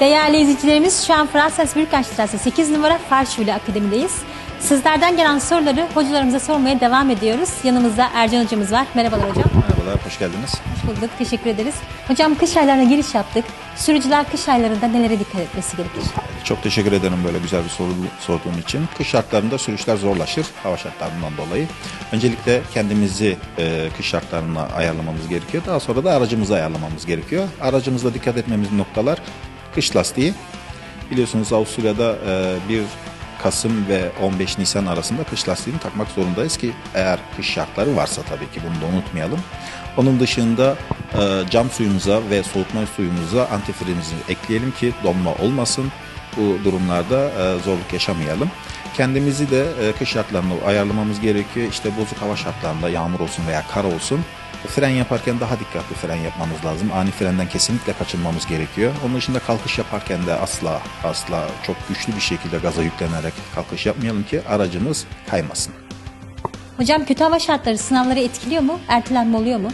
Değerli izleyicilerimiz şu an Fransız Büyükakşehir'de 8 numara Farşule Akademi'deyiz. Sizlerden gelen soruları hocalarımıza sormaya devam ediyoruz. Yanımızda Ercan hocamız var. Merhabalar hocam. Merhabalar, hoş geldiniz. Hoş bulduk. Teşekkür ederiz. Hocam kış aylarına giriş yaptık. Sürücüler kış aylarında nelere dikkat etmesi gerekir? Çok teşekkür ederim böyle güzel bir soru sorduğun için. Kış şartlarında sürüşler zorlaşır hava şartlarından dolayı. Öncelikle kendimizi e, kış şartlarına ayarlamamız gerekiyor. Daha sonra da aracımızı ayarlamamız gerekiyor. Aracımızda dikkat etmemiz noktalar kış lastiği. Biliyorsunuz Avusturya'da e, 1 Kasım ve 15 Nisan arasında kış lastiğini takmak zorundayız ki eğer kış şartları varsa tabii ki bunu da unutmayalım. Onun dışında e, cam suyumuza ve soğutma suyumuza antifrizimizi ekleyelim ki donma olmasın. Bu durumlarda e, zorluk yaşamayalım. Kendimizi de e, kış şartlarına ayarlamamız gerekiyor. İşte bozuk hava şartlarında yağmur olsun veya kar olsun. Fren yaparken daha dikkatli fren yapmamız lazım. Ani frenden kesinlikle kaçınmamız gerekiyor. Onun dışında kalkış yaparken de asla asla çok güçlü bir şekilde gaza yüklenerek kalkış yapmayalım ki aracımız kaymasın. Hocam kötü hava şartları sınavları etkiliyor mu? Ertelenme oluyor mu?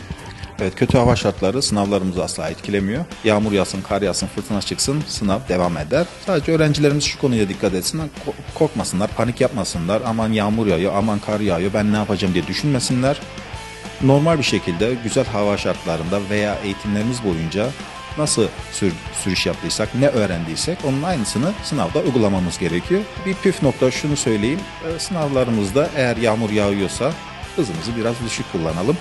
Evet kötü hava şartları sınavlarımızı asla etkilemiyor. Yağmur yağsın, kar yağsın, fırtına çıksın sınav devam eder. Sadece öğrencilerimiz şu konuya dikkat etsinler. ko- Korkmasınlar, panik yapmasınlar. Aman yağmur yağıyor, aman kar yağıyor ben ne yapacağım diye düşünmesinler. Normal bir şekilde güzel hava şartlarında veya eğitimlerimiz boyunca nasıl sür- sürüş yaptıysak, ne öğrendiysek onun aynısını sınavda uygulamamız gerekiyor. Bir püf nokta şunu söyleyeyim. e, Sınavlarımızda eğer yağmur yağıyorsa hızımızı biraz düşük kullanalım.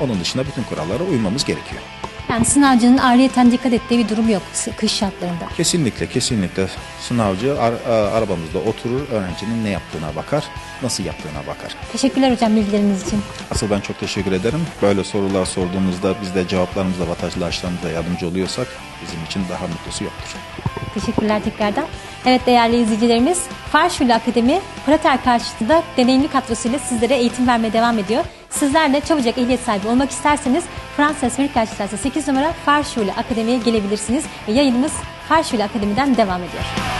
Onun dışında bütün kurallara uymamız gerekiyor. Yani sınavcının ayrıyeten dikkat ettiği bir durum yok kış şartlarında. Kesinlikle kesinlikle sınavcı ar- a- arabamızda oturur, öğrencinin ne yaptığına bakar, nasıl yaptığına bakar. Teşekkürler hocam bilgileriniz için. Asıl ben çok teşekkür ederim. Böyle sorular sorduğumuzda biz de cevaplarımızla vatandaşlarımıza yardımcı oluyorsak bizim için daha mutlusu yoktur. Teşekkürler tekrardan. Evet değerli izleyicilerimiz Farşule Akademi Prater karşıtında deneyimli kadrosuyla sizlere eğitim vermeye devam ediyor. Sizler de çabucak ehliyet sahibi olmak isterseniz Fransa Sürükkaçlısı 8 numara Farşule Akademi'ye gelebilirsiniz. Ve yayınımız Farşule Akademi'den devam ediyor.